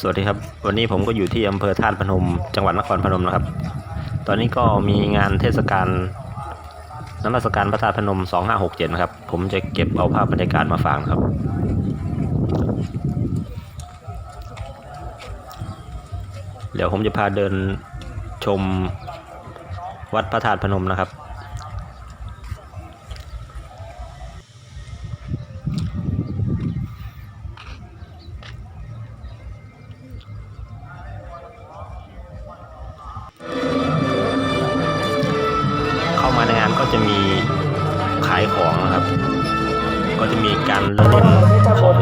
สวัสดีครับ วันนี้ผมก็อยู่ที่อำเภอธาตุพนม จังหวัดนครพนมนะครับ ตอนนี้ก็มีงานเทศกาลน้ำมัสการพระธาตุพนม 2567นะครับ ผมจะเก็บเอาภาพบรรยากาศมาฝากครับ เดี๋ยวผมจะพาเดินชมวัดพระธาตุพนมนะครับ ก็จะมีขายของนะครับ ก็จะมีการเล่นของ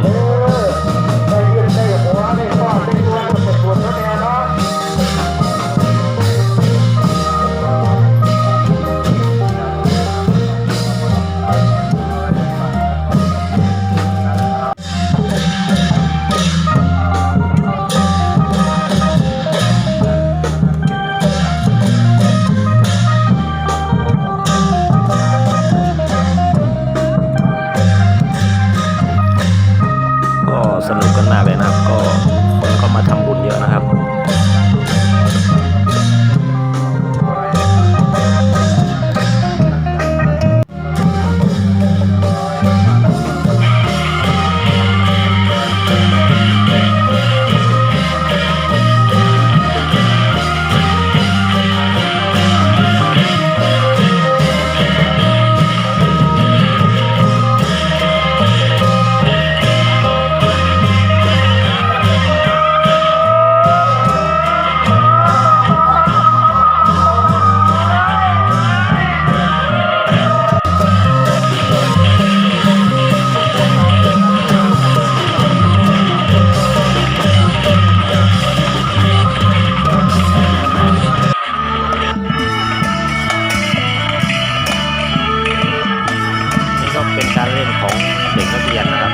ก็เป็นการเล่นของเด็กนักเรียนนะครับ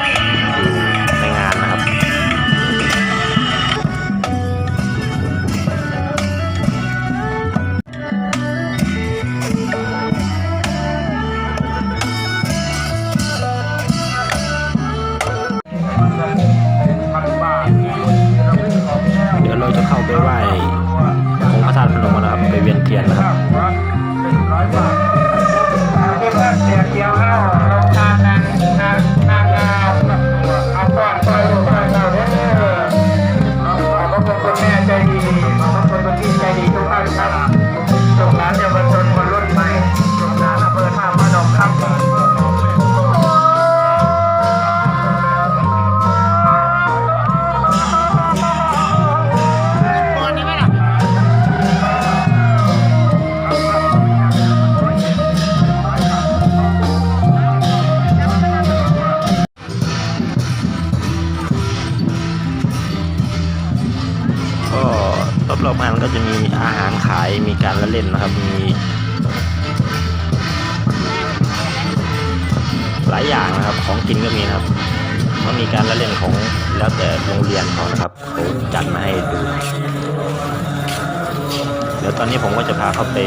อยู่ จะมีอาหารขายมีการละเล่นนะครับ มีหลายอย่างนะครับ ของกินก็มีนะครับก็มีการละเล่นของแล้วแต่โรงเรียนเขานะครับเขาจัดมาให้ดู เดี๋ยวตอนนี้ผมก็จะพาเขาไป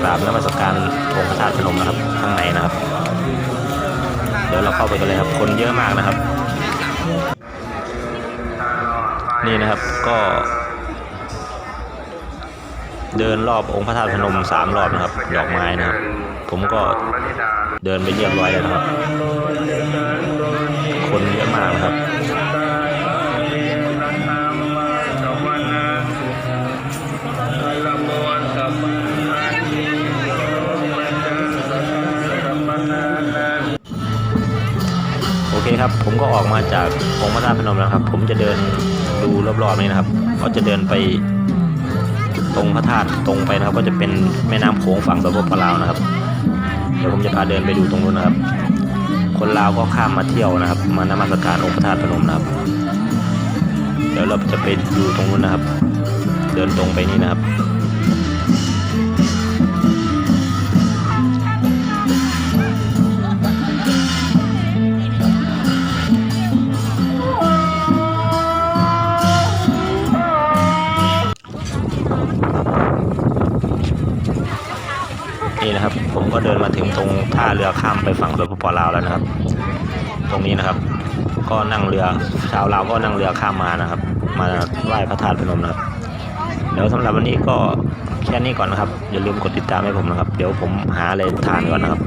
กราบนมัสการองค์พระธาตุพนมนะครับ ข้างในนะครับ เดี๋ยวเราเข้าไปกันเลยครับ คนเยอะมากนะครับ นี่นะครับก็ เดินรอบองค์พระธาตุพนมสามรอบนะครับ ดอกไม้นะครับ ผมก็เดินไปเรียบร้อยแล้วนะครับ คนเยอะมากนะครับโอเคครับ ผมก็ออกมาจากองค์พระธาตุพนมแล้วครับ ผมจะเดินดูรอบๆนี้นะครับ ก็จะเดินไป ตรงพระธาตุตรงไปนะครับ ก็จะเป็นแม่น้ำโขงฝั่งสปปลาวนะครับ เดี๋ยวผมจะพาเดินไปดูตรงนู้นนะครับ คนลาวก็ข้ามมาเที่ยวนะครับ มานมัสการองค์พระธาตุพนมนะครับ เดี๋ยวเราจะไปดูตรงนู้นนะครับ เดินตรงไปนี่นะครับ นี่นะครับ ผมก็เดินมาถึงตรงท่าเรือข้ามไปฝั่งสปปลาวแล้วนะครับ ตรงนี้นะครับ ก็นั่งเรือชาวลาวก็นั่งเรือข้ามมานะครับ มาไหว้พระธาตุพนมนะครับเดี๋ยวสำหรับวันนี้ก็แค่นี้ก่อนนะครับ อย่าลืมกดติดตามให้ผมนะครับ เดี๋ยวผมหาอะไรทานก่อนนะครับ